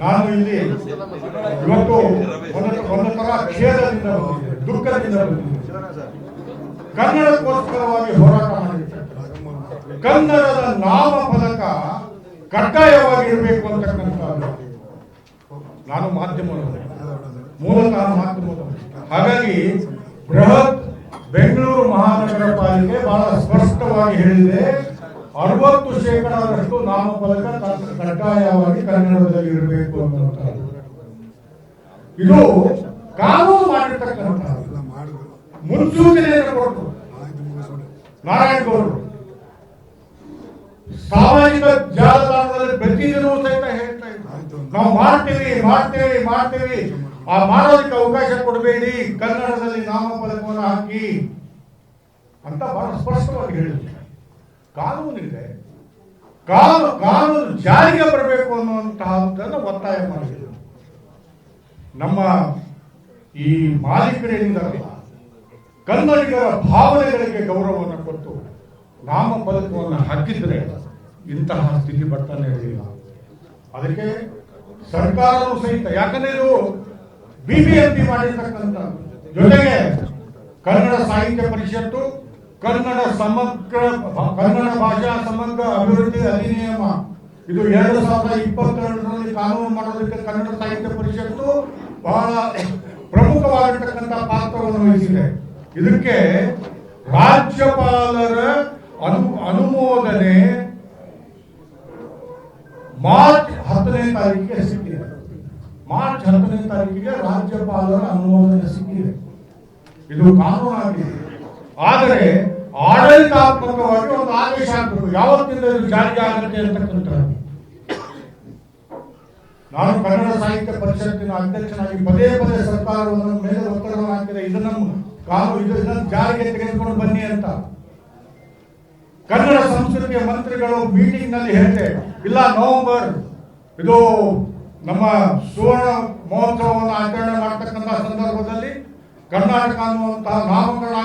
ನಾನು ಇಲ್ಲಿ ಇವತ್ತು ಒಂದು ತರ ಬಂದಿದ್ದೆ ದುಃಖದಿಂದ ಕನ್ನಡಕ್ಕೋಸ್ಕರವಾಗಿ ಹೋರಾಟ ಮಾಡಿದ್ದೆ ಕನ್ನಡದ ನಾಮ ಪದಕ ಕಡ್ಡಾಯವಾಗಿ ಇರಬೇಕು ಅಂತಕ್ಕಂಥ ನಾನು ಮಾಧ್ಯಮದವರು ಮೂಲತಃ ಮಾಧ್ಯಮದವರು ಹಾಗಾಗಿ ಬೃಹತ್ ಬೆಂಗಳೂರು ಮಹಾನಗರ ಪಾಲಿಕೆ ಬಹಳ ಸ್ಪಷ್ಟವಾಗಿ ಹೇಳಿದೆ. ಅರವತ್ತು ಶೇಕಡದಷ್ಟು ನಾಮಫಲಕ ಕಡ್ಡಾಯವಾಗಿ ಕನ್ನಡದಲ್ಲಿ ಇರಬೇಕು ಅನ್ನುವಂಥದ್ದು. ಇದು ಕಾನೂನು ಮಾಡಿದ್ರು ಮುನ್ಸೂಚನೆಯನ್ನು ಕೊಟ್ಟರು ನಾರಾಯಣಗೌಡರು ನಾರಾಯಣ ಗೌಡರು. ಸಾಮಾಜಿಕ ಜಾಲತಾಣದಲ್ಲಿ ಪ್ರತಿದಿನವೂ ಸಹಿತ ಹೇಳ್ತಾ ಇದ್ರು. ನಾವು ಮಾಡ್ತೀವಿ ಮಾಡ್ತೀವಿ ಮಾಡ್ತೀವಿ. ಆ ಮಾಡೋದಕ್ಕೆ ಅವಕಾಶ ಕೊಡಬೇಡಿ. ಕನ್ನಡದಲ್ಲಿ ನಾಮಫಲಕವನ್ನು ಹಾಕಿ ಅಂತ ಬಹಳ ಸ್ಪಷ್ಟವಾಗಿ ಹೇಳಿದ್ರು. ಕಾನೂನು ಕಾನೂನು ಜಾರಿಗೆ ಬರಬೇಕು ಅನ್ನುವಂತಹದ್ದನ್ನು ಒತ್ತಾಯ ಮಾಡಿದ್ರು ನಮ್ಮ ಈ ಮಾಲೀಕರೇನಿದಾರಲ್ಲ ಕನ್ನಡಿಗರ ಭಾವನೆಗಳಿಗೆ ಗೌರವವನ್ನು ಕೊಟ್ಟು ನಾಮಫಲಕವನ್ನು ಹಾಕಿದ್ರೆ ಇಂತಹ ಸ್ಥಿತಿ ಬರ್ತಾನೆ ಇರಲಿಲ್ಲ. ಅದಕ್ಕೆ ಸರ್ಕಾರವೂ ಸಹಿತ, ಯಾಕಂದ್ರೆ ಇದು ಬಿಬಿಎಂಪಿ ಮಾಡಿರ್ತಕ್ಕಂಥ ಜೊತೆಗೆ ಕನ್ನಡ ಸಾಹಿತ್ಯ ಪರಿಷತ್ತು ಕನ್ನಡ ಸಮಗ್ರ, ಕನ್ನಡ ಭಾಷಾ ಸಮಗ್ರ ಅಭಿವೃದ್ಧಿ ಅಧಿನಿಯಮ. ಇದು ಎರಡು ಸಾವಿರದ ಇಪ್ಪತ್ತೆರಡರಲ್ಲಿ ಕಾನೂನು ಮಾಡೋದಕ್ಕೆ ಕನ್ನಡ ಸಾಹಿತ್ಯ ಪರಿಷತ್ತು ಬಹಳ ಪ್ರಮುಖವಾಗಿರ್ತಕ್ಕಂಥ ಪಾತ್ರವನ್ನು ವಹಿಸಿದೆ. ಇದಕ್ಕೆ ರಾಜ್ಯಪಾಲರ ಅನು, ಅನುಮೋದನೆ ಮಾರ್ಚ್ ಹತ್ತನೇ ತಾರೀಕಿಗೆ ಸಿಕ್ಕಿದೆ. ಮಾರ್ಚ್ ಹತ್ತನೇ ತಾರೀಕಿಗೆ ರಾಜ್ಯಪಾಲರ ಅನುಮೋದನೆ ಸಿಕ್ಕಿದೆ. ಇದು ಕಾನೂನಾಗಿದೆ. ಆದರೆ ಆಡಳಿತಾತ್ಮಕವಾಗಿ ಒಂದು ಆದೇಶ ಆಗಬೇಕು ಯಾವತ್ತಿಂದ ಇದು ಜಾರಿಗೆ ಆಗುತ್ತೆ ಅಂತಕ್ಕಂಥದ್ದು ನಾನು ಕನ್ನಡ ಸಾಹಿತ್ಯ ಪರಿಷತ್ತಿನ ಅಧ್ಯಕ್ಷನಾಗಿ ಪದೇ ಪದೇ ಸರ್ಕಾರವನ್ನು ಮೇಲೆ ಒತ್ತಡವನ್ನು ಹಾಕಿದೆ. ಇದನ್ನು ಕಾನೂನು, ಇದು- ಇದನ್ನು ಜಾರಿಗೆ ತೆಗೆದುಕೊಂಡು ಬನ್ನಿ ಅಂತ. ಕನ್ನಡ ಸಂಸ್ಕೃತಿಯ ಮಂತ್ರಿಗಳು ಮೀಟಿಂಗ್ನಲ್ಲಿ ಹೇಳಿದೆ, ಇಲ್ಲ, ನವೆಂಬರ್ ಇದು ನಮ್ಮ ಸುವರ್ಣ ಮಹೋತ್ಸವವನ್ನು ಆಚರಣೆ ಮಾಡ್ತಕ್ಕಂಥ ಸಂದರ್ಭದಲ್ಲಿ ಕರ್ನಾಟಕ ಅನ್ನುವಂತಹ ನಾಮಕರಣ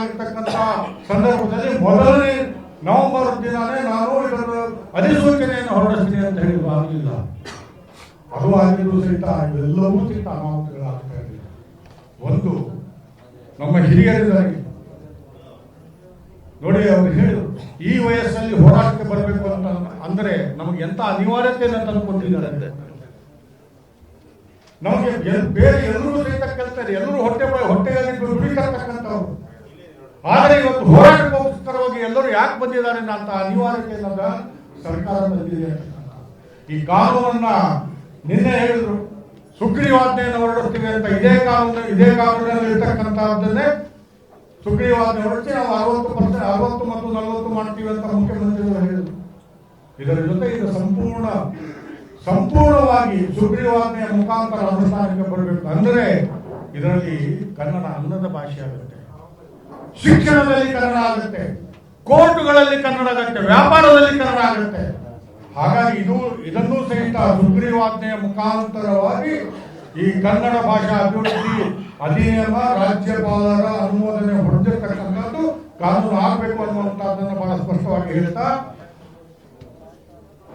ಸಂದರ್ಭದಲ್ಲಿ ಮೊದಲನೇ ನವೆಂಬರ್ ದಿನವೇ ನಾನು ಇದರ ಅಧಿಸೂಚನೆಯನ್ನು ಹೊರಡಿಸ್ತೀನಿ ಅಂತ ಹೇಳಿದ್ರು ಆಗಲಿಲ್ಲ ಅದು ಆಗಿದ್ರು ಸಹಿತ ಇವೆಲ್ಲವೂ ಸಹಿತ ಅನಾಹುತಗಳಾಗ್ತಾ ಇರಲಿಲ್ಲ ಒಂದು, ನಮ್ಮ ಹಿರಿಯರಿಂದಾಗಿ ನೋಡಿ ಅವರು ಹೇಳಿದ್ರು, ಈ ವಯಸ್ಸಲ್ಲಿ ಹೋರಾಟಕ್ಕೆ ಬರಬೇಕು ಅಂತ ಅಂದ್ರೆ ನಮಗೆ ಎಂತ ಅನಿವಾರ್ಯತೆಯನ್ನು ತಂದುಕೊಂಡಿದ್ದಾರೆ ನಮಗೆ ಬೇರೆ ಎಲ್ಲರೂ ಸಹಿತ ಕೇಳ್ತಾರೆ ಎಲ್ಲರೂ ಹೊಟ್ಟೆ ಹೊಟ್ಟೆಯಲ್ಲಿ ದುಡಿತಕ್ಕಂಥವ್ರು ಆದರೆ ಇವತ್ತು ಹೋರಾಟಕ್ಕೋಸ್ಕರವಾಗಿ ಎಲ್ಲರೂ ಯಾಕೆ ಬಂದಿದ್ದಾರೆ ಅಂತ ಅನಿವಾರ್ಯತೆ ಇಲ್ಲದ ಸರ್ಕಾರ ಬಂದಿದೆ. ಈ ಕಾನೂನನ್ನ ನಿನ್ನೆ ಹೇಳಿದ್ರು. ಸುಗ್ರೀವಾಜ್ಞೆಯನ್ನು ಹೊರಡಿಸ್ತೀವಿ ಅಂತ ಇದೇ ಕಾನೂನು ಇದೇ ಕಾನೂನಲ್ಲಿ ಇರ್ತಕ್ಕಂಥದ್ದನ್ನೇ ಸುಗ್ರೀವಾಜ್ಞೆ ಹೊರಡಿಸಿ ನಾವು ಅರವತ್ತು ಪರ್ಸೆಂಟ್, ಅರವತ್ತು ಮತ್ತು ನಲವತ್ತು ಮಾಡ್ತೀವಿ ಅಂತ ಮುಖ್ಯಮಂತ್ರಿಗಳು ಹೇಳಿದರು. ಇದರ ಜೊತೆ ಇದು ಸಂಪೂರ್ಣ, ಸಂಪೂರ್ಣವಾಗಿ ಸುಗ್ರೀವಾಜ್ಞೆಯ ಮುಖಾಂತರ ಅನುಷ್ಠಾನಕ್ಕೆ ಬರಬೇಕು. ಅಂದರೆ ಇದರಲ್ಲಿ ಕನ್ನಡ ಅನ್ನದ ಭಾಷೆ ಆಗುತ್ತೆ. ಶಿಕ್ಷಣದಲ್ಲಿ ಕನ್ನಡ ಆಗುತ್ತೆ. ಕೋರ್ಟುಗಳಲ್ಲಿ ಕನ್ನಡ ಆಗುತ್ತೆ. ವ್ಯಾಪಾರದಲ್ಲಿ ಕನ್ನಡ ಆಗುತ್ತೆ. ಹಾಗಾಗಿ ಇದು, ಇದನ್ನು ಸಹಿತ ಸುಗ್ರೀವಾಜ್ಞೆಯ ಮುಖಾಂತರವಾಗಿ ಈ ಕನ್ನಡ ಭಾಷಾ ಅಭಿವೃದ್ಧಿ ಅಧಿನಿಯಮ, ರಾಜ್ಯಪಾಲರ ಅನುಮೋದನೆ ಹೊಡೆದಿರ್ತಕ್ಕಂಥದ್ದು ಕಾನೂನು ಆಗಬೇಕು ಅನ್ನುವಂಥದ್ದನ್ನು ಬಹಳ ಸ್ಪಷ್ಟವಾಗಿ ಹೇಳ್ತಾ,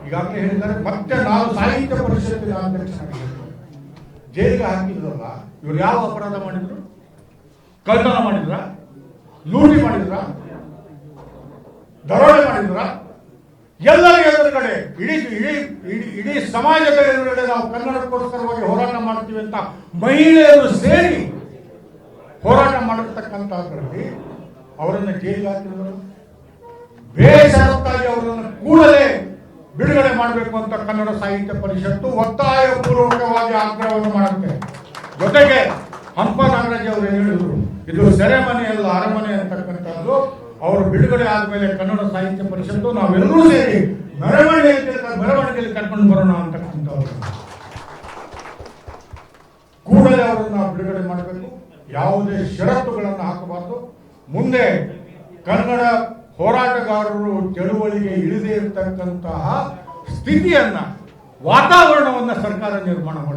ಈಗಾಗಲೇ ಹೇಳಿದ್ದಾರೆ, ಮತ್ತೆ ನಾನು ಸಾಹಿತ್ಯ ಪರಿಷತ್ತಿನ ಅಧ್ಯಕ್ಷನಾಗಿದ್ದೇನೆ ಜೈಲಿಗೆ ಹಾಕಿದ್ರಲ್ಲ, ಇವ್ರು ಯಾವ ಅಪರಾಧ ಮಾಡಿದ್ರು? ಕಳ್ಳತನ ಮಾಡಿದ್ರ? ಲೂಟಿ ಮಾಡಿದ್ರ? ದರೋಡೆ ಮಾಡಿದ್ರ? ಎಲ್ಲರ ಎದುರುಗಡೆ, ಇಡೀ ಇಡೀ ಇಡೀ ಇಡೀ ಸಮಾಜದ ಎದುರುಗಡೆ ನಾವು ಕನ್ನಡಕ್ಕೋಸ್ಕರವಾಗಿ ಹೋರಾಟ ಮಾಡ್ತೀವಿ ಅಂತ ಮಹಿಳೆಯರು ಸೇರಿ ಹೋರಾಟ ಮಾಡಿರ್ತಕ್ಕಂಥದ್ರಲ್ಲಿ ಅವರನ್ನು ಜೈಲಿಗೆ ಹಾಕಿದ್ರು. ಕೂಡಲೇ ಬಿಡುಗಡೆ ಮಾಡಬೇಕು ಅಂತ ಕನ್ನಡ ಸಾಹಿತ್ಯ ಪರಿಷತ್ತು ಒತ್ತಾಯ ಪೂರ್ವಕವಾಗಿ ಆಗ್ರಹವನ್ನು ಮಾಡುತ್ತೆ. ಜೊತೆಗೆ ಹಂಪ ನಾಗರಾಜ್ ಅವರು ಹೇಳಿದ್ರು, ಇದು ಸೆರೆಮನೆಯಲ್ಲ ಅರಮನೆ ಅಂತಕ್ಕಂಥದ್ದು. ಅವರು ಬಿಡುಗಡೆ ಆದಮೇಲೆ ಕನ್ನಡ ಸಾಹಿತ್ಯ ಪರಿಷತ್ತು, ನಾವೆಲ್ಲರೂ ಸೇರಿ ಮೆರವಣಿಗೆಯಲ್ಲಿ ಮೆರವಣಿಗೆಯಲ್ಲಿ ಕರ್ಕೊಂಡು ಬರೋಣ ಅಂತಕ್ಕಂಥವ್ರು. ಕೂಡಲೇ ಅವರನ್ನ ಬಿಡುಗಡೆ ಮಾಡಬೇಕು. ಯಾವುದೇ ಷರತ್ತುಗಳನ್ನು ಹಾಕಬಾರ್ದು. ಮುಂದೆ ಕನ್ನಡ ಹೋರಾಟಗಾರರು ಚಳುವಳಿಗೆ ಇಳಿದೇ ಇರತಕ್ಕಂತಹ ಸ್ಥಿತಿಯನ್ನ ವಾತಾವರಣವನ್ನ ಸರ್ಕಾರ ನಿರ್ಮಾಣ ಮಾಡಬೇಕು